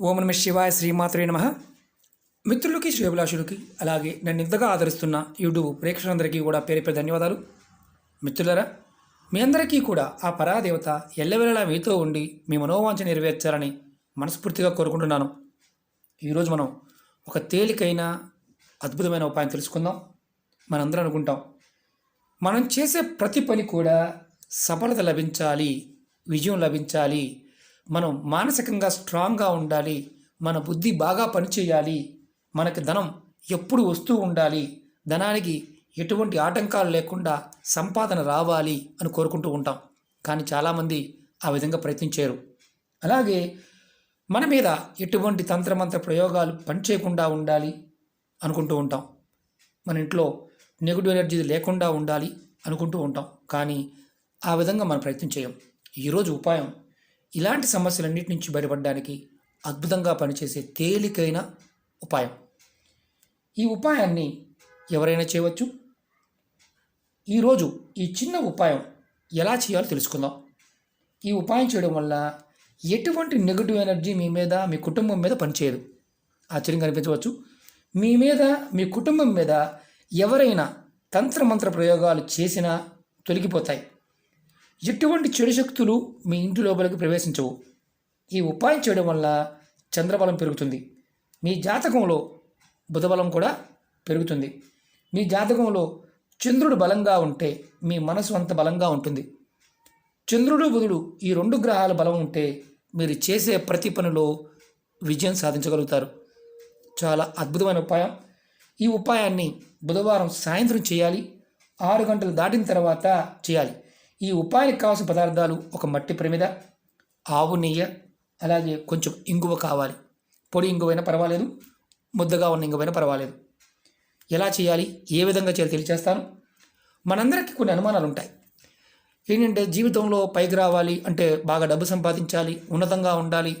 ఓం నమ శివాయ శ్రీమాత్రే నమ. మిత్రులకి శ్రేభిలాషులకి అలాగే నన్ను ఇంతగా ఆదరిస్తున్న యూట్యూబ్ ప్రేక్షకులందరికీ కూడా పేరు పేరు ధన్యవాదాలు. మిత్రులరా మీ అందరికీ కూడా ఆ పరాదేవత ఎల్లవేళలా మీతో ఉండి మీ మనోవాంఛ నెరవేర్చాలని మనస్ఫూర్తిగా కోరుకుంటున్నాను. ఈరోజు మనం ఒక తేలికైన అద్భుతమైన ఉపాయం తెలుసుకుందాం. మనందరం అనుకుంటాం మనం చేసే ప్రతి పని కూడా సఫలత లభించాలి విజయం లభించాలి మనం మానసికంగా స్ట్రాంగ్గా ఉండాలి మన బుద్ధి బాగా పనిచేయాలి మనకి ధనం ఎప్పుడు వస్తూ ఉండాలి ధనానికి ఎటువంటి ఆటంకాలు లేకుండా సంపాదన రావాలి అని కోరుకుంటూ ఉంటాం. కానీ చాలామంది ఆ విధంగా ప్రయత్నించారు. అలాగే మన మీద ఎటువంటి తంత్రమంత్ర ప్రయోగాలు పనిచేయకుండా ఉండాలి అనుకుంటూ ఉంటాం. మన ఇంట్లో నెగిటివ్ ఎనర్జీ లేకుండా ఉండాలి అనుకుంటూ ఉంటాం. కానీ ఆ విధంగా మనం ప్రయత్నం చేయం. ఈరోజు ఉపాయం ఇలాంటి సమస్యలన్నిటి నుంచి బయటపడడానికి అద్భుతంగా పనిచేసే తేలికైన ఉపాయం. ఈ ఉపాయాన్ని ఎవరైనా చేయవచ్చు? ఈరోజు ఈ చిన్న ఉపాయం ఎలా చేయాలో తెలుసుకుందాం. ఈ ఉపాయం చేయడం వల్ల ఎటువంటి నెగిటివ్ ఎనర్జీ మీ మీద మీ కుటుంబం మీద పనిచేయదు. ఆశ్చర్యం కనిపించవచ్చు. మీ మీద మీ కుటుంబం మీద ఎవరైనా తంత్రమంత్ర ప్రయోగాలు చేసినా తొలగిపోతాయి. ఎటువంటి చెడు శక్తులు మీ ఇంటి లోపలికి ప్రవేశించవు. ఈ ఉపాయం చేయడం వల్ల చంద్రబలం పెరుగుతుంది. మీ జాతకంలో బుధబలం కూడా పెరుగుతుంది. మీ జాతకంలో చంద్రుడు బలంగా ఉంటే మీ మనసు అంత బలంగా ఉంటుంది. చంద్రుడు బుధుడు ఈ రెండు గ్రహాల బలం ఉంటే మీరు చేసే ప్రతి పనిలో విజయం సాధించగలుగుతారు. చాలా అద్భుతమైన ఉపాయం. ఈ ఉపాయాన్ని బుధవారం సాయంత్రం చేయాలి. ఆరు గంటలు దాటిన తర్వాత చేయాలి. ఈ ఉపాయానికి కావాల్సిన పదార్థాలు ఒక మట్టి ప్రమిద ఆవు నెయ్యి అలాగే కొంచెం ఇంగువ కావాలి. పొడి ఇంగువైనా పర్వాలేదు ముద్దగా ఉన్న ఇంగువైనా పర్వాలేదు. ఎలా చేయాలి? ఏ విధంగా చేయాలి తెలియచేస్తాను. మనందరికీ కొన్ని అనుమానాలు ఉంటాయి. ఏంటంటే జీవితంలో పైకి రావాలి అంటే బాగా డబ్బు సంపాదించాలి ఉన్నతంగా ఉండాలి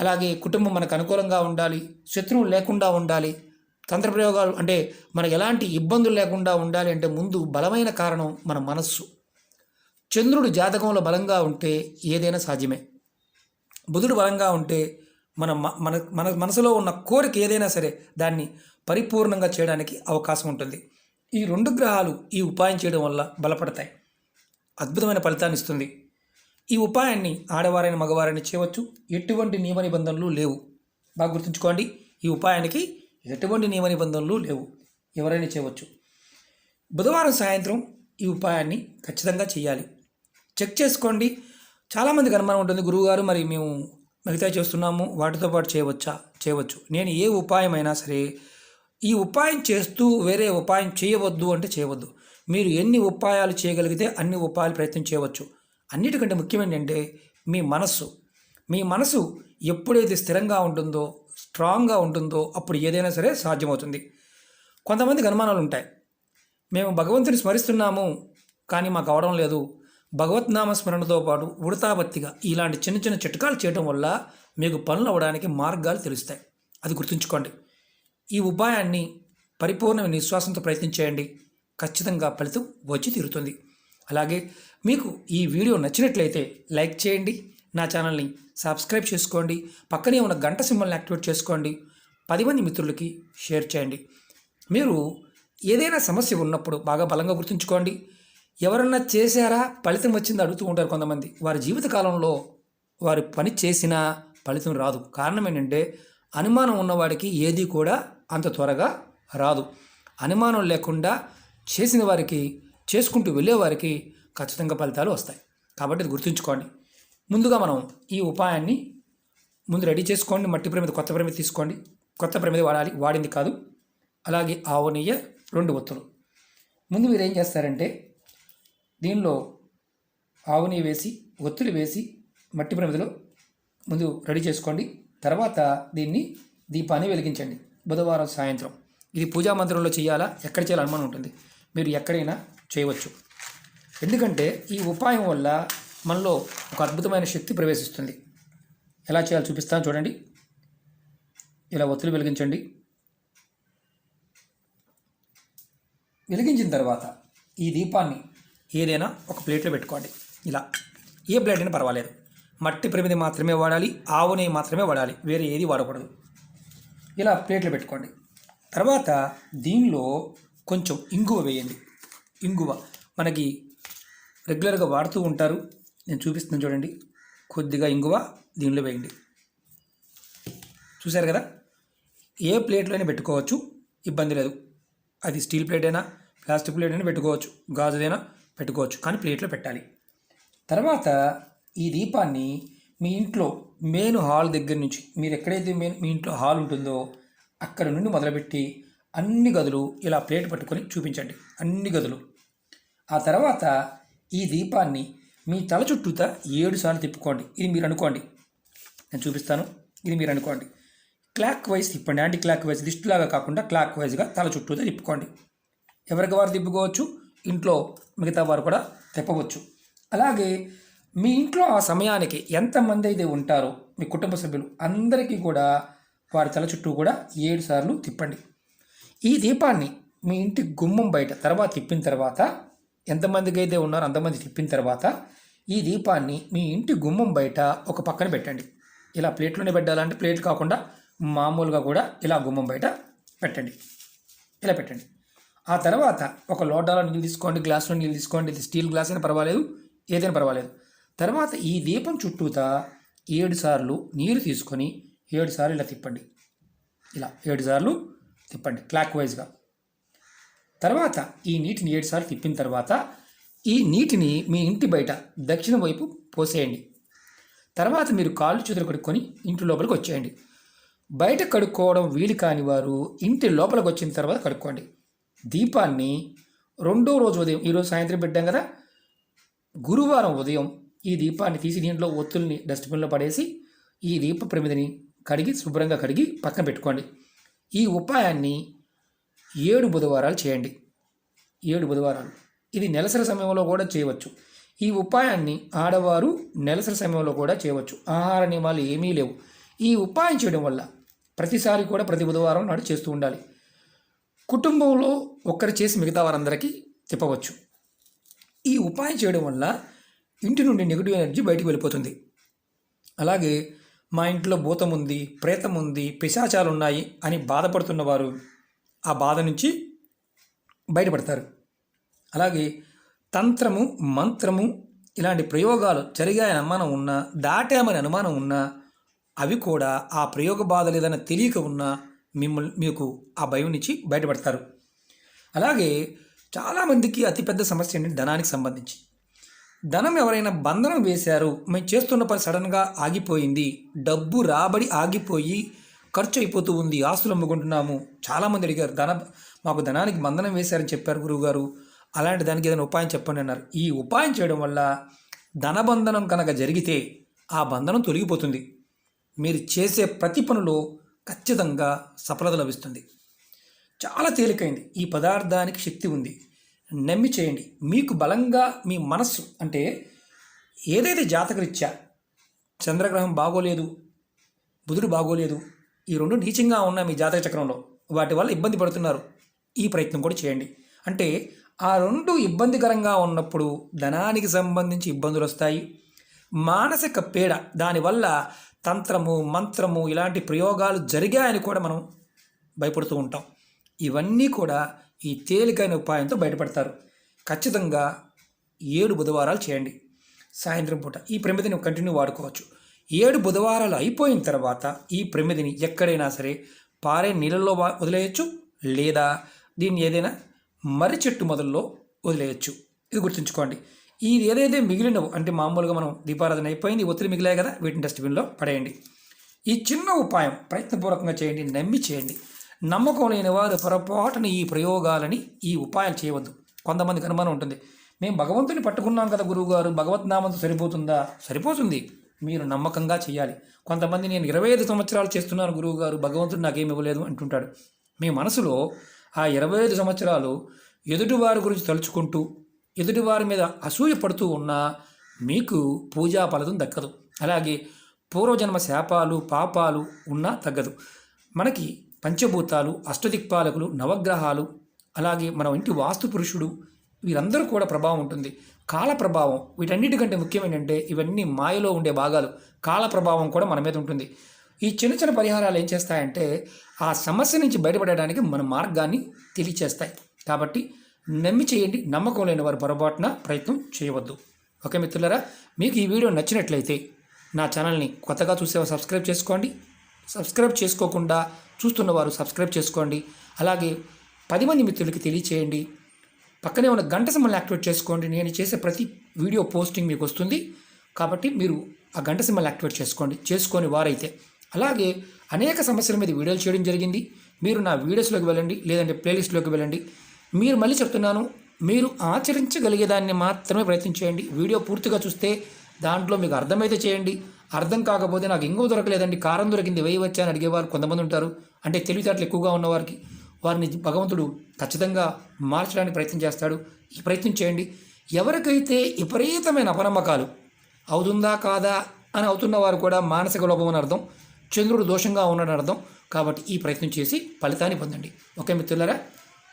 అలాగే కుటుంబం మనకు అనుకూలంగా ఉండాలి శత్రువులు లేకుండా ఉండాలి తంత్ర ప్రయోగాలు అంటే మనకు ఎలాంటి ఇబ్బందులు లేకుండా ఉండాలి అంటే ముందు బలమైన కారణం మన మనస్సు. చంద్రుడు జాతకంలో బలంగా ఉంటే ఏదైనా సాధ్యమే. బుధుడు బలంగా ఉంటే మన మన మన మనసులో ఉన్న కోరిక ఏదైనా సరే దాన్ని పరిపూర్ణంగా చేయడానికి అవకాశం ఉంటుంది. ఈ రెండు గ్రహాలు ఈ ఉపాయం చేయడం వల్ల బలపడతాయి. అద్భుతమైన ఫలితాన్ని ఇస్తుంది. ఈ ఉపాయాన్ని ఆడవారైన మగవారైన చేయవచ్చు. ఎటువంటి నియమ నిబంధనలు లేవు. బాగా గుర్తుంచుకోండి ఈ ఉపాయానికి ఎటువంటి నియమ నిబంధనలు లేవు. ఎవరైనా చేయవచ్చు. బుధవారం సాయంత్రం ఈ ఉపాయాన్ని ఖచ్చితంగా చేయాలి. చెక్ చేసుకోండి. చాలామందికి అనుమానం ఉంటుంది. గురువుగారు మరి మేము మిగతా చేస్తున్నాము. వాటితో పాటు చేయవచ్చా? చేయవచ్చు. నేను ఏ ఉపాయమైనా సరే ఈ ఉపాయం చేస్తూ వేరే ఉపాయం చేయవద్దు అంటే చేయవద్దు. మీరు ఎన్ని ఉపాయాలు చేయగలిగితే అన్ని ఉపాయాలు ప్రయత్నం చేయవచ్చు. అన్నిటికంటే ముఖ్యం ఏంటంటే మీ మనస్సు. మీ మనసు ఎప్పుడైతే స్థిరంగా ఉంటుందో స్ట్రాంగ్గా ఉంటుందో అప్పుడు ఏదైనా సరే సాధ్యమవుతుంది. కొంతమందికి అనుమానాలు ఉంటాయి మేము భగవంతుని స్మరిస్తున్నాము కానీ మాకు అవడం లేదు. భగవద్నామ స్మరణతో పాటు ఉడతాబత్తిగా ఇలాంటి చిన్న చిన్న చిట్కాలు చేయడం వల్ల మీకు పనులు అవ్వడానికి మార్గాలు తెలుస్తాయి. అది గుర్తుంచుకోండి. ఈ ఉపాయాన్ని పరిపూర్ణ నిశ్వాసంతో ప్రయత్నించేయండి ఖచ్చితంగా ఫలితం వచ్చి తీరుతుంది. అలాగే మీకు ఈ వీడియో నచ్చినట్లయితే లైక్ చేయండి. నా ఛానల్ని సబ్స్క్రైబ్ చేసుకోండి. పక్కనే ఉన్న గంట సింబల్ని యాక్టివేట్ చేసుకోండి. పది మంది మిత్రులకి షేర్ చేయండి. మీరు ఏదైనా సమస్య ఉన్నప్పుడు బాగా బలంగా గుర్తుంచుకోండి. ఎవరన్నా చేశారా? ఫలితం వచ్చింది అడుగుతూ ఉంటారు కొంతమంది. వారి జీవితకాలంలో వారి పని చేసినా ఫలితం రాదు. కారణం ఏంటంటే అనుమానం ఉన్నవాడికి ఏది కూడా అంత త్వరగా రాదు. అనుమానం లేకుండా చేసిన వారికి చేసుకుంటూ వెళ్ళేవారికి ఖచ్చితంగా ఫలితాలు వస్తాయి. కాబట్టి అది గుర్తుంచుకోండి. ముందుగా మనం ఈ ఉపాయాన్ని ముందు రెడీ చేసుకోండి. మట్టి ప్రమిద కొత్త ప్రమిద తీసుకోండి. కొత్త ప్రమిద వాడాలి. వాడింది కాదు. అలాగే ఆవు నెయ్యి రెండు ఒత్తులు. ముందు మీరు ఏం చేస్తారంటే దీనిలో ఆవుని వేసి ఒత్తులు వేసి మట్టి ప్రమిదలో ముందు రెడీ చేసుకోండి. తర్వాత దీన్ని దీపాన్ని వెలిగించండి. బుధవారం సాయంత్రం. ఇది పూజా మందిరంలో చేయాలా? ఎక్కడ చేయాలి అనుమానం ఉంటుంది. మీరు ఎక్కడైనా చేయవచ్చు. ఎందుకంటే ఈ ఉపాయం వల్ల మనలో ఒక అద్భుతమైన శక్తి ప్రవేశిస్తుంది. ఎలా చేయాలో చూపిస్తాను చూడండి. ఇలా ఒత్తులు వెలిగించండి. వెలిగించిన తర్వాత ఈ దీపాన్ని ఏదైనా ఒక ప్లేట్లో పెట్టుకోండి. ఇలా. ఏ ప్లేట్ అయినా పర్వాలేదు. మట్టి ప్రమిది మాత్రమే వాడాలి ఆవు నెయ్యి మాత్రమే వాడాలి వేరే ఏది వాడకూడదు. ఇలా ప్లేట్లు పెట్టుకోండి. తర్వాత దీనిలో కొంచెం ఇంగువ వేయండి. ఇంగువ మనకి రెగ్యులర్గా వాడుతూ ఉంటారు. నేను చూపిస్తున్నాను చూడండి. కొద్దిగా ఇంగువ దీనిలో వేయండి. చూశారు కదా? ఏ ప్లేట్లోనే పెట్టుకోవచ్చు. ఇబ్బంది లేదు. అది స్టీల్ ప్లేట్ అయినా ప్లాస్టిక్ ప్లేట్ అయినా పెట్టుకోవచ్చు. గాజుదైనా పెట్టుకోవచ్చు. కానీ ప్లేట్లో పెట్టాలి. తర్వాత ఈ దీపాన్ని మీ ఇంట్లో మెయిన్ హాల్ దగ్గర నుంచి మీరు ఎక్కడైతే మెయిన్ మీ ఇంట్లో హాల్ ఉంటుందో అక్కడ నుండి మొదలుపెట్టి అన్ని గదులు ఇలా ప్లేట్ పట్టుకొని చూపించండి. అన్ని గదులు. ఆ తర్వాత ఈ దీపాన్ని మీ తల చుట్టూత ఏడు సార్లు తిప్పుకోండి. ఇది మీరు అనుకోండి. నేను చూపిస్తాను. ఇది మీరు అనుకోండి. క్లాక్ వైజ్ తిప్పండి. యాంటీ క్లాక్ వైజ్ దిష్టిలాగా కాకుండా క్లాక్ వైజ్గా తల చుట్టూతో తిప్పుకోండి. ఎవరికి వారు తిప్పుకోవచ్చు? ఇంట్లో మిగతా వారు కూడా తిప్పవచ్చు. అలాగే మీ ఇంట్లో ఆ సమయానికి ఎంతమంది అయితే ఉంటారో మీ కుటుంబ సభ్యులు అందరికీ కూడా వారి తల చుట్టూ కూడా ఏడు సార్లు తిప్పండి. ఈ దీపాన్ని మీ ఇంటి గుమ్మం బయట తర్వాత తిప్పిన తర్వాత ఎంతమందికి అయితే ఉన్నారో అంతమంది తిప్పిన తర్వాత ఈ దీపాన్ని మీ ఇంటి గుమ్మం బయట ఒక పక్కన పెట్టండి. ఇలా ప్లేట్లోనే పెట్టాలంటే ప్లేట్ కాకుండా మామూలుగా కూడా ఇలా గుమ్మం బయట పెట్టండి. ఇలా పెట్టండి. ఆ తర్వాత ఒక లోటాలో నీళ్ళు తీసుకోండి గ్లాసులో నీళ్ళు తీసుకోండి ఇది స్టీల్ గ్లాస్ అయినా పర్వాలేదు ఏదైనా పర్వాలేదు. తర్వాత ఈ దీపం చుట్టూతా ఏడు సార్లు నీరు తీసుకొని ఏడు సార్లు ఇలా తిప్పండి. ఇలా ఏడు సార్లు తిప్పండి క్లాక్ వైజ్గా తర్వాత ఈ నీటిని ఏడు సార్లు తిప్పిన తర్వాత ఈ నీటిని మీ ఇంటి బయట దక్షిణ వైపు పోసేయండి. తర్వాత మీరు కాళ్ళు చేతులు కడుక్కొని ఇంటి లోపలికి వచ్చేయండి. బయట కడుక్కోవడం వీలు కాని వారు ఇంటి లోపలికి వచ్చిన తర్వాత కడుక్కోండి. దీపాన్ని రెండో రోజు ఉదయం ఈరోజు సాయంత్రం పెట్టాం కదా గురువారం ఉదయం ఈ దీపాన్ని తీసి దీంట్లో ఒత్తుల్ని డస్ట్బిన్లో పడేసి ఈ దీప ప్రమిదిని కడిగి శుభ్రంగా కడిగి పక్కన పెట్టుకోండి. ఈ ఉపాయాన్ని ఏడు బుధవారాలు చేయండి. ఏడు బుధవారాలు. ఇది నెలసరి సమయంలో కూడా చేయవచ్చు. ఈ ఉపాయాన్ని ఆడవారు నెలసరి సమయంలో కూడా చేయవచ్చు. ఆహార నియమాలు ఏమీ లేవు. ఈ ఉపాయం చేయడం వల్ల ప్రతిసారి కూడా ప్రతి బుధవారం నాడు చేస్తూ ఉండాలి. కుటుంబంలో ఒక్కరు చేసి మిగతా వారందరికీ తిప్పవచ్చు ఈ ఉపాయం చేయడం వల్ల ఇంటి నుండి నెగిటివ్ ఎనర్జీ బయటికి వెళ్ళిపోతుంది. అలాగే మా ఇంట్లో భూతం ఉంది ప్రేతం ఉంది పిశాచాలు ఉన్నాయి అని బాధపడుతున్న వారు ఆ బాధ నుంచి బయటపడతారు. అలాగే తంత్రము మంత్రము ఇలాంటి ప్రయోగాలు జరిగాయని అనుమానం ఉన్నా దాటామని అనుమానం ఉన్నా అవి కూడా ఆ ప్రయోగ బాధ ఏదైనా తెలియక ఉన్నా మిమ్మల్ని మీకు ఆ భయం నుంచి బయటపడతారు. అలాగే చాలామందికి అతిపెద్ద సమస్య ఏంటంటే ధనానికి సంబంధించి. ధనం ఎవరైనా బంధనం వేశారు మేము చేస్తున్న పని సడన్గా ఆగిపోయింది డబ్బు రాబడి ఆగిపోయి ఖర్చు అయిపోతూ ఉంది ఆస్తులు అమ్ముకుంటున్నాము. చాలామంది అడిగారు ధన మాకు ధనానికి బంధనం వేశారని చెప్పారు గురువుగారు అలాంటి దానికి ఏదైనా ఉపాయం చెప్పండి అన్నారు. ఈ ఉపాయం చేయడం వల్ల ధనబంధనం కనుక జరిగితే ఆ బంధనం తొలగిపోతుంది. మీరు చేసే ప్రతి పనిలో ఖచ్చితంగా సఫలత లభిస్తుంది. చాలా తేలికైంది. ఈ పదార్థానికి శక్తి ఉంది. నమ్మి చేయండి. మీకు బలంగా మీ మనస్సు అంటే ఏదైతే జాతకరీత్యా చంద్రగ్రహం బాగోలేదు బుధుడు బాగోలేదు ఈ రెండు నీచంగా ఉన్న మీ జాతక చక్రంలో వాటి వల్ల ఇబ్బంది పడుతున్నారు. ఈ ప్రయత్నం కూడా చేయండి. అంటే ఆ రెండు ఇబ్బందికరంగా ఉన్నప్పుడు ధనానికి సంబంధించి ఇబ్బందులు వస్తాయి. మానసిక పీడ దానివల్ల తంత్రము మంత్రము ఇలాంటి ప్రయోగాలు జరిగాయని కూడా మనం భయపడుతూ ఉంటాం. ఇవన్నీ కూడా ఈ తేలికైన ఉపాయంతో బయటపడతారు. ఖచ్చితంగా ఏడు బుధవారాలు చేయండి. సాయంత్రం పూట ఈ ప్రమిదిని కంటిన్యూ వాడుకోవచ్చు. ఏడు బుధవారాలు అయిపోయిన తర్వాత ఈ ప్రమిదిని ఎక్కడైనా సరే పారే నీళ్ళల్లో వదిలేయచ్చు లేదా దీన్ని ఏదైనా మర్రి చెట్టు మొదల్లో వదిలేయచ్చు. ఇది గుర్తుంచుకోండి. ఈ ఏదైతే మిగిలినవు అంటే మామూలుగా మనం దీపారాధన అయిపోయింది ఒత్తిడి మిగిలాయి కదా వీటిని డస్ట్బిన్లో పడేయండి. ఈ చిన్న ఉపాయం ప్రయత్నపూర్వకంగా చేయండి నమ్మి చేయండి. నమ్మకం లేని వారు పొరపాటున ఈ ప్రయోగాలని ఈ ఉపాయాలు చేయవద్దు. కొంతమందికి అనుమానం ఉంటుంది మేము భగవంతుని పట్టుకున్నాం కదా గురువుగారు భగవత్ నామంతో సరిపోతుందా? సరిపోతుంది. మీరు నమ్మకంగా చేయాలి. కొంతమంది నేను ఇరవై ఐదు సంవత్సరాలు చేస్తున్నాను గురువుగారు భగవంతుడు నాకేమి ఇవ్వలేదు అంటుంటాడు. మీ మనసులో ఆ ఇరవై ఐదు సంవత్సరాలు ఎదుటివారి గురించి తలుచుకుంటూ ఎదుటివారి మీద అసూయ పడుతూ ఉన్నా మీకు పూజా ఫలితం దక్కదు. అలాగే పూర్వజన్మ శాపాలు పాపాలు ఉన్నా తగ్గదు. మనకి పంచభూతాలు అష్టదిక్పాలకులు నవగ్రహాలు అలాగే మన ఇంటి వాస్తు పురుషుడు వీరందరూ కూడా ప్రభావం ఉంటుంది. కాల ప్రభావం వీటన్నిటికంటే ముఖ్యం ఏంటంటే ఇవన్నీ మాయలో ఉండే భాగాలు. కాల ప్రభావం కూడా మన మీద ఉంటుంది. ఈ చిన్న చిన్న పరిహారాలు ఏం చేస్తాయంటే ఆ సమస్య నుంచి బయటపడడానికి మన మార్గాన్ని తెలియచేస్తాయి. కాబట్టి నమ్మి చేయండి. నమ్మకం లేని వారు పొరపాటున ప్రయత్నం చేయవద్దు. ఓకే మిత్రులరా మీకు ఈ వీడియో నచ్చినట్లయితే నా ఛానల్ని కొత్తగా చూసేవారు సబ్స్క్రైబ్ చేసుకోండి. సబ్స్క్రైబ్ చేసుకోకుండా చూస్తున్న వారు సబ్స్క్రైబ్ చేసుకోండి. అలాగే పది మంది మిత్రులకి తెలియచేయండి. పక్కనే ఉన్న గంట సింబల్ని యాక్టివేట్ చేసుకోండి. నేను చేసే ప్రతి వీడియో పోస్టింగ్ మీకు వస్తుంది. కాబట్టి మీరు ఆ గంట సింబల్ యాక్టివేట్ చేసుకోండి. చేసుకొని వారైతే. అలాగే అనేక సమస్యల మీద వీడియోలు చేయడం జరిగింది. మీరు నా వీడియోస్లోకి వెళ్ళండి. లేదంటే ప్లేలిస్ట్లోకి వెళ్ళండి. మీరు మళ్ళీ చెప్తున్నాను మీరు ఆచరించగలిగేదాన్ని మాత్రమే ప్రయత్నం చేయండి. వీడియో పూర్తిగా చూస్తే దాంట్లో మీకు అర్థమైతే చేయండి. అర్థం కాకపోతే నాకు ఇంకో దొరకలేదండి. కారం దొరికింది వేయవచ్చా అని అడిగేవారు కొంతమంది ఉంటారు. అంటే తెలివితేటలు ఎక్కువగా ఉన్నవారికి. వారిని భగవంతుడు ఖచ్చితంగా మార్చడానికి ప్రయత్నం చేస్తాడు. ఈ ప్రయత్నం చేయండి. ఎవరికైతే విపరీతమైన అపనమ్మకాలు అవుతుందా కాదా అని అవుతున్న వారు కూడా మానసిక లోపం అని అర్థం చంద్రుడు దోషంగా ఉన్నాడని అర్థం. కాబట్టి ఈ ప్రయత్నం చేసి ఫలితాన్ని పొందండి. ఓకే మిత్రులారా